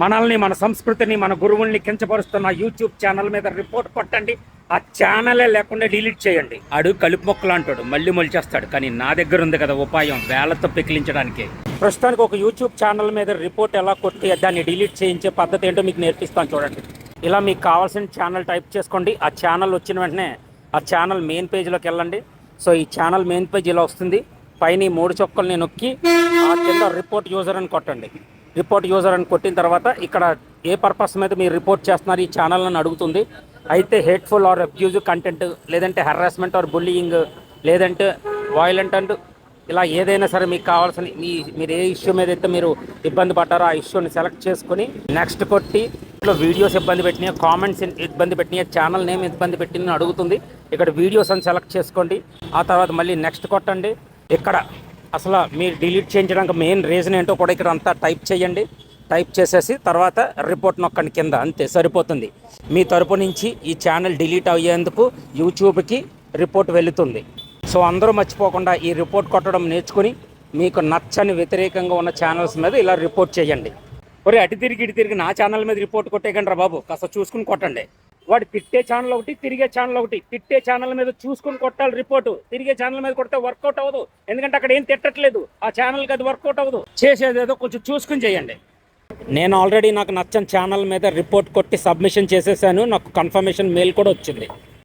మనల్ని మన సంస్కృతిని మన గురువుల్ని కించపరుస్తున్న యూట్యూబ్ ఛానల్ మీద రిపోర్ట్ కొట్టండి. ఆ ఛానలే లేకుండా డిలీట్ చేయండి. అడు కలుపు మొక్కలు అంటాడు మళ్ళీ మొలిచేస్తాడు. కానీ నా దగ్గర ఉంది కదా ఉపాయం వేలతో పెకిలించడానికి. ప్రస్తుతానికి ఒక యూట్యూబ్ ఛానల్ మీద రిపోర్ట్ ఎలా కొట్టి దాన్ని డిలీట్ చేయించే పద్ధతి ఏంటో మీకు నేర్పిస్తాను చూడండి. ఇలా మీకు కావాల్సిన ఛానల్ టైప్ చేసుకోండి. ఆ ఛానల్ వచ్చిన వెంటనే ఆ ఛానల్ మెయిన్ పేజ్లోకి వెళ్ళండి. సో ఈ ఛానల్ మెయిన్ పేజ్ ఇలా వస్తుంది. పైన మూడు చొక్కల్ని నొక్కి ఆ కింద రిపోర్ట్ యూజర్ అని కొట్టండి. రిపోర్ట్ యూజర్ అని కొట్టిన తర్వాత ఇక్కడ ఏ పర్పస్ మీద మీరు రిపోర్ట్ చేస్తున్నారు ఈ ఛానల్ అని అడుగుతుంది. అయితే హేట్ఫుల్ ఆర్ అబ్యూజివ్ కంటెంట్ లేదంటే హెరాస్మెంట్ ఆర్ బుల్లింగ్ లేదంటే వాయిలెంట్ అండ్ ఇలా ఏదైనా సరే మీకు కావాల్సిన మీ మీరు ఏ ఇష్యూ మీద అయితే మీరు ఇబ్బంది పడ్డారో ఆ ఇష్యూని సెలెక్ట్ చేసుకుని నెక్స్ట్ కొట్టి ఇంట్లో వీడియోస్ ఇబ్బంది పెట్టినాయి కామెంట్స్ ఇబ్బంది పెట్టినాయి ఛానల్ నేమ్ ఇబ్బంది పెట్టిందని అడుగుతుంది. ఇక్కడ వీడియోస్ అని సెలెక్ట్ చేసుకోండి. ఆ తర్వాత మళ్ళీ నెక్స్ట్ కొట్టండి. ఇక్కడ అసలు మీరు డిలీట్ చేయించడానికి మెయిన్ రీజన్ ఏంటో కూడా ఇక్కడ అంతా టైప్ చేయండి. టైప్ చేసేసి తర్వాత రిపోర్ట్ నొక్కండి కింద. అంతే సరిపోతుంది. మీ తరపు నుంచి ఈ ఛానల్ డిలీట్ అయ్యేందుకు యూట్యూబ్కి రిపోర్ట్ వెళుతుంది. సో అందరూ మర్చిపోకుండా ఈ రిపోర్ట్ కొట్టడం నేర్చుకుని మీకు నచ్చని వ్యతిరేకంగా ఉన్న ఛానల్స్ మీద ఇలా రిపోర్ట్ చేయండి. ఒరే అటు తిరిగి ఇటు తిరిగి నా ఛానల్ మీద రిపోర్ట్ కొట్టేయకండి రా బాబు. కాస్త చూసుకుని కొట్టండి. వాడు తిట్టే ఛానల్ ఒకటి తిరిగే ఛానల్ ఒకటి. తిట్టే ఛానల్ మీద చూసుకొని కొట్టాలి రిపోర్టు తిరిగే ఛానల్ మీద కొడితే వర్కౌట్ అవ్వదు. ఎందుకంటే అక్కడ ఏం తిట్టట్లేదు. ఆ ఛానల్కి అది వర్కౌట్ అవ్వదు. చేసేది ఏదో కొంచెం చూసుకుని చేయండి. నేను ఆల్రెడీ నాకు నచ్చని ఛానల్ మీద రిపోర్ట్ కొట్టి సబ్మిషన్ చేసేసాను. నాకు కన్ఫర్మేషన్ మెయిల్ కూడా వచ్చింది.